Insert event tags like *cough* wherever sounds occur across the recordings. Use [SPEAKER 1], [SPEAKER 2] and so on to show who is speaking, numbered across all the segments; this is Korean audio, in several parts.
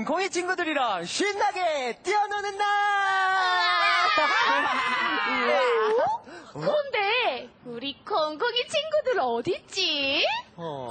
[SPEAKER 1] 콩콩이 친구들이랑 신나게 뛰어노는 날!
[SPEAKER 2] 근데 우리 콩콩이 친구들 어딨지?
[SPEAKER 1] 어.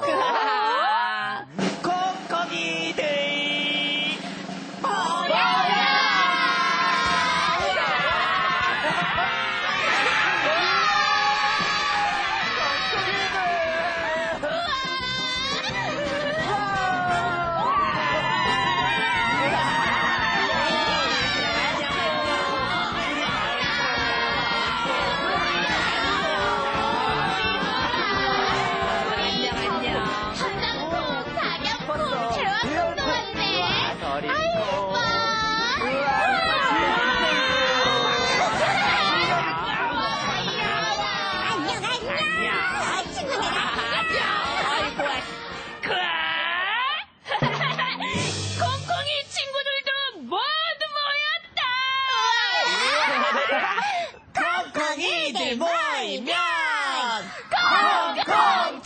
[SPEAKER 1] Kiedy mój miał! Kong,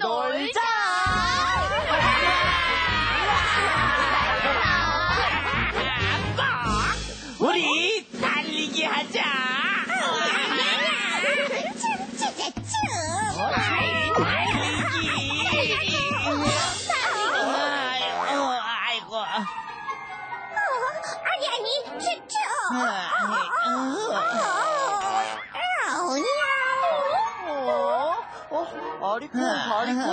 [SPEAKER 1] 놀자.
[SPEAKER 3] 우리 달리기 하자. 어, 어, 어,
[SPEAKER 4] 아니, 아니 춤추.
[SPEAKER 1] 好厉害好厉
[SPEAKER 3] 害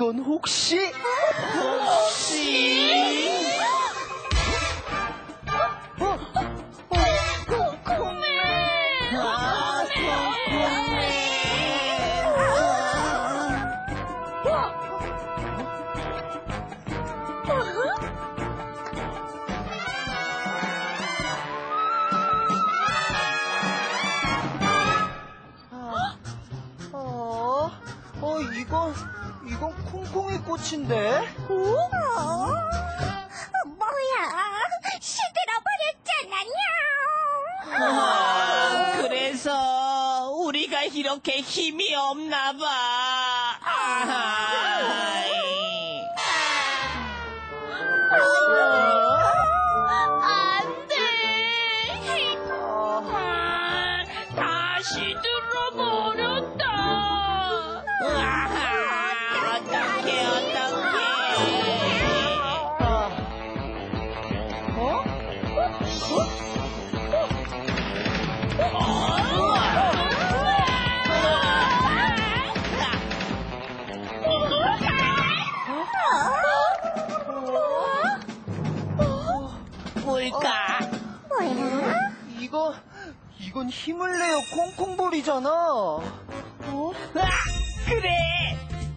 [SPEAKER 1] 이건 혹시?
[SPEAKER 3] 혹시?
[SPEAKER 1] 꽃인데? 오!
[SPEAKER 4] 뭐야? 시들어버렸잖아,
[SPEAKER 3] 아, 그래서 우리가 이렇게 힘이 없나 봐. 아하. 이건
[SPEAKER 1] 힘을 내요 콩콩볼이잖아. 어?
[SPEAKER 3] 아, 그래.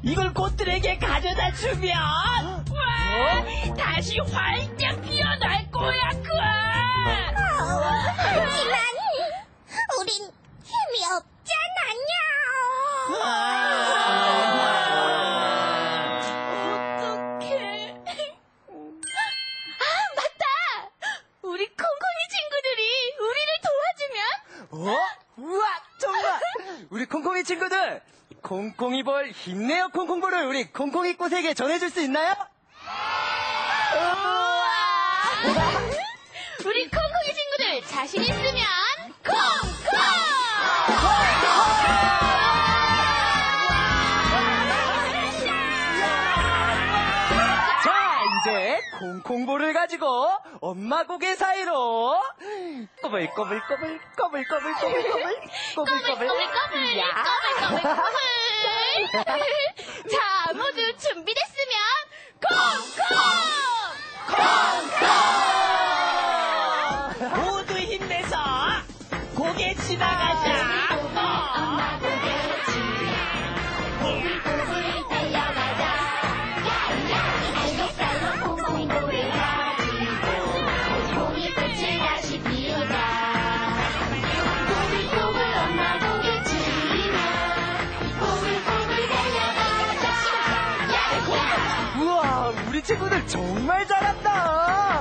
[SPEAKER 3] 이걸 꽃들에게 가져다 주면
[SPEAKER 2] 와 어? 다시 활짝 피어날 거야 그.
[SPEAKER 4] 하지만 우린 힘이 없잖아요.
[SPEAKER 2] 어떡해. 아, 맞다! 우리 콩콩이 친구들이 우리를 도와주면?
[SPEAKER 1] 어? 우와 정말 우리 콩콩이 친구들 콩콩이볼 힘내요 콩콩볼을 우리 콩콩이 꽃에게 전해줄 수 있나요?
[SPEAKER 2] 우와! 우리 콩콩이 친구들 자신 있으면 콩콩!
[SPEAKER 1] 자 이제 콩콩볼을 가지고 엄마 고개 사이로 꼬불꼬불꼬불 꼬불꼬불 꼬불꼬불 꼬불꼬불
[SPEAKER 2] 꼬불꼬불
[SPEAKER 1] 야.
[SPEAKER 2] 꼬불꼬불 *laughs* 자 모두 준비됐으면 콩콩!
[SPEAKER 1] 친구들 정말 잘한다